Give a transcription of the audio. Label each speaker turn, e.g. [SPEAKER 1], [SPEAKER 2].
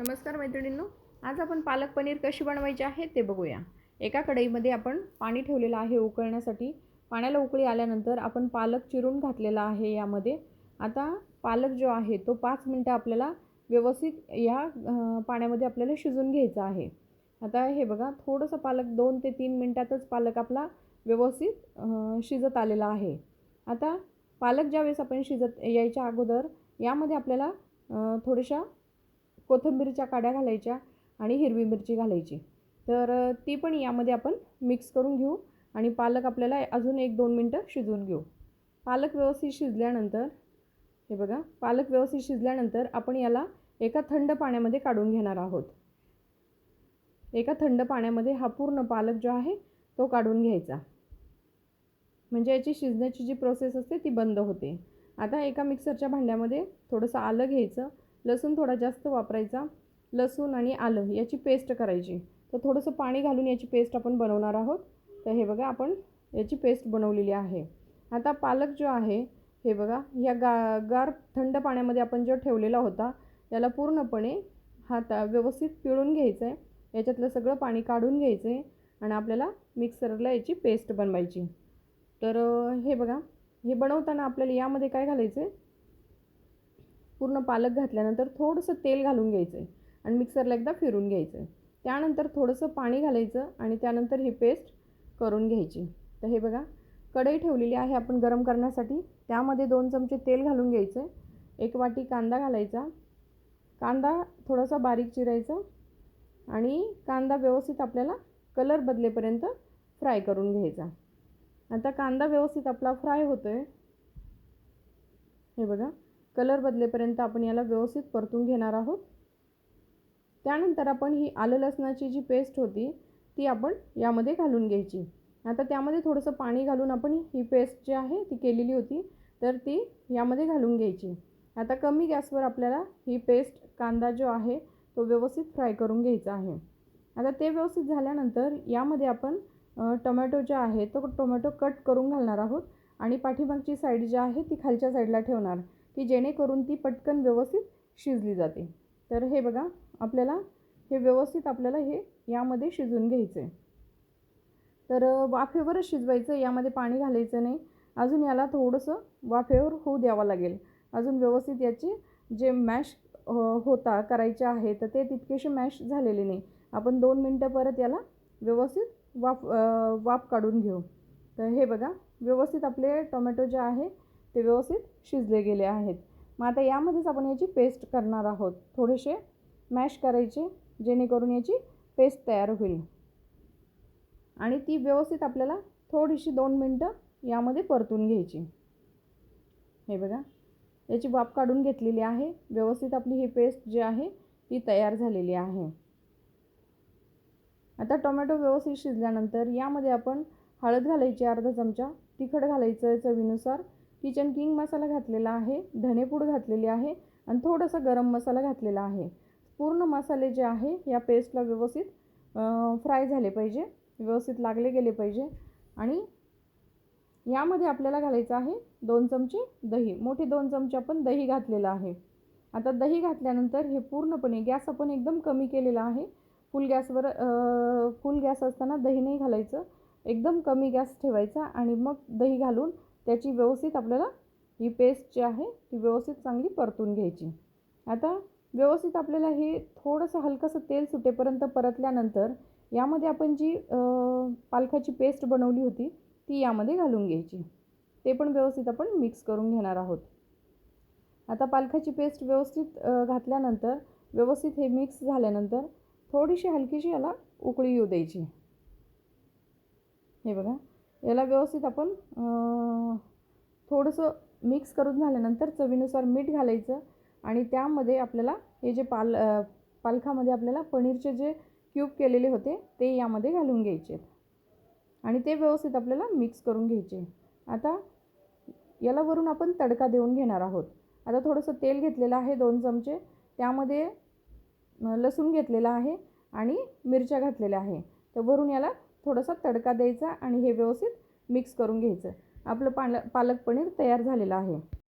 [SPEAKER 1] नमस्कार मैत्रिणींनो आज आपण पालक पनीर कशी बनवायची आहे ते बघूया. एका कढईमध्ये आपण पाणी ठेवलेलं आहे उकळण्यासाठी. पाण्याला उकळी आल्यानंतर आपण पालक चिरून घातलेला आहे यामध्ये. आता पालक जो आहे तो पाच मिनटं आपल्याला व्यवस्थित या पाण्यामध्ये आपल्याला शिजून घ्यायचा आहे. आता हे बघा थोडंसं पालक दोन ते तीन मिनटातच पालक आपला व्यवस्थित शिजत आलेला आहे. आता पालक ज्यावेळेस आपण शिजत यायच्या अगोदर यामध्ये आपल्याला थोड्याशा कोथिंबीरच्या काड्या घालायच्या आणि हिरवी मिरची घालायची. तर ती पण यामध्ये आपण मिक्स करून घेऊ आणि पालक आपल्याला अजून एक दोन मिनटं शिजवून घेऊ. पालक व्यवस्थित शिजल्यानंतर हे बघा पालक व्यवस्थित शिजल्यानंतर आपण याला एका थंड पाण्यामध्ये काढून घेणार आहोत. एका थंड पाण्यामध्ये हा पूर्ण पालक जो आहे तो काढून घ्यायचा. म्हणजे याची शिजण्याची जी प्रोसेस असते ती बंद होते. आता एका मिक्सरच्या भांड्यामध्ये थोडंसं आलं घ्यायचं लसूण थोडा जास्त वापरायचा. लसूण आणि आलं याची पेस्ट करायची. तर थोडंसं पाणी घालून याची पेस्ट आपण बनवणार आहोत. तर हे बघा आपण याची पेस्ट बनवलेली आहे. आता पालक जो आहे हे बघा या गा गार थंड पाण्यामध्ये आपण जो ठेवलेला होता याला पूर्णपणे हाता व्यवस्थित पिळून घ्यायचं आहे याच्यातलं सगळं पाणी काढून घ्यायचं आहे आणि आपल्याला मिक्सरला याची पेस्ट बनवायची. तर हे बघा हे बनवताना आपल्याला यामध्ये काय घालायचं आहे पूर्ण पालक घातल्यानंतर थोडंसं तेल घालून घ्यायचं आहे आणि मिक्सरला एकदा फिरून घ्यायचं आहे त्यानंतर थोडंसं पाणी घालायचं आणि त्यानंतर ही पेस्ट करून घ्यायची. तर हे बघा कढई ठेवलेली आहे आपण गरम करण्यासाठी. त्यामध्ये दोन चमचे तेल घालून घ्यायचं आहे एक वाटी कांदा घालायचा. कांदा थोडासा बारीक चिरायचा आणि कांदा व्यवस्थित आपल्याला कलर बदलेपर्यंत फ्राय करून घ्यायचा. आता कांदा व्यवस्थित आपला फ्राय होतो आहे हे बघा कलर बदलेपर्यंत आपण याला व्यवस्थित परतून घेणार आहोत. त्यानंतर आपण ही आलं लसणाची जी पेस्ट होती ती आपण यामध्ये घालून घ्यायची. आता त्यामध्ये थोडंसं पाणी घालून आपण ही पेस्ट जी आहे ती केलेली होती तर ती यामध्ये घालून घ्यायची. आता कमी गॅसवर आपल्याला ही पेस्ट कांदा जो आहे तो व्यवस्थित फ्राय करून घ्यायचा आहे. आता ते व्यवस्थित झाल्यानंतर यामध्ये आपण टोमॅटो जो आहे तो टोमॅटो कट करून घालणार आहोत. आणि पाठीमागची साईड जी आहे ती खालच्या साईडला ठेवणार. की जेणेकरून ती पटकन व्यवस्थित शिजली जाते. तर हे बघा आपल्याला हे व्यवस्थित आपल्याला हे यामध्ये शिजून घ्यायचं आहे तर वाफेवरच शिजवायचं यामध्ये पाणी घालायचं नाही. अजून याला थोडंसं वाफेवर होऊ द्यावं लागेल. अजून व्यवस्थित याचे जे मॅश होता करायचे आहे तर ते तितकेसे मॅश झालेले नाही. आपण दोन मिनटं परत याला व्यवस्थित वाफ वाफ काढून घेऊ. तर हे बघा व्यवस्थित आपले टोमॅटो जे आहे ते व्यवस्थित शिजले गेले आहेत. मग आता यामध्येच आपण याची पेस्ट करणार आहोत. थोडेसे मॅश करायचे जेणेकरून याची पेस्ट तयार होईल. आणि ती व्यवस्थित आपल्याला थोडीशी दोन मिनटं यामध्ये परतून घ्यायची. हे बघा याची वाफ काढून घेतलेली आहे. व्यवस्थित आपली ही पेस्ट जी आहे ती तयार झालेली आहे. आता टोमॅटो व्यवस्थित शिजल्यानंतर यामध्ये आपण हळद घालायची अर्धा चमचा. तिखट घालायचं चवीनुसार. किचन किंग मसाला घातलेला आहे धनेपूड घातलेली आहे आणि थोडासा गरम मसाला घातलेला आहे. पूर्ण मसाले जे आहे या पेस्टला व्यवस्थित फ्राय झाले पाहिजे व्यवस्थित लागले गेले पाहिजे आणि यामध्ये आपल्याला घालायचं आहे दोन चमचे दही. मोठे दोन चमचे आपण दही घातलेलं आहे. आता दही घातल्यानंतर हे पूर्णपणे गॅस आपण एकदम कमी केलेला आहे. फुल गॅसवर फुल गॅस असताना दही नाही घालायचं. एकदम कमी गॅस ठेवायचा आणि मग दही घालून त्याची व्यवस्थित आपल्याला ही पेस्ट जी आहे ती व्यवस्थित चांगली परतून घ्यायची. आता व्यवस्थित आपल्याला हे थोडंसं हलकंसं तेल सुटेपर्यंत परतल्यानंतर यामध्ये आपण जी पालखाची पालकाची पेस्ट बनवली होती ती यामध्ये घालून घ्यायची. ते पण व्यवस्थित आपण मिक्स करून घेणार आहोत. आता पालकाची पेस्ट व्यवस्थित घातल्यानंतर व्यवस्थित हे मिक्स झाल्यानंतर थोडीशी हलकीशी याला उकळी येऊ द्यायची. हे बघा. याला व्यवस्थित आपण थोडंसं मिक्स करून झाल्यानंतर चवीनुसार मीठ घालायचं आणि त्यामध्ये आपल्याला हे जे पाल पालखामध्ये आपल्याला पनीरचे जे क्यूब केलेले होते ते यामध्ये घालून घ्यायचे. आणि ते व्यवस्थित आपल्याला मिक्स करून घ्यायचे. आता याला वरून आपण तडका देऊन घेणार आहोत. आता थोडंसं तेल घेतलेलं आहे दोन चमचे. त्यामध्ये लसूण घेतलेला आहे आणि मिरच्या घातलेल्या आहे. तर वरून याला थोडासा तडका द्यायचा आणि हे व्यवस्थित मिक्स करून घ्यायचं. आपलं पाल पालक पनीर तयार झालेलं आहे.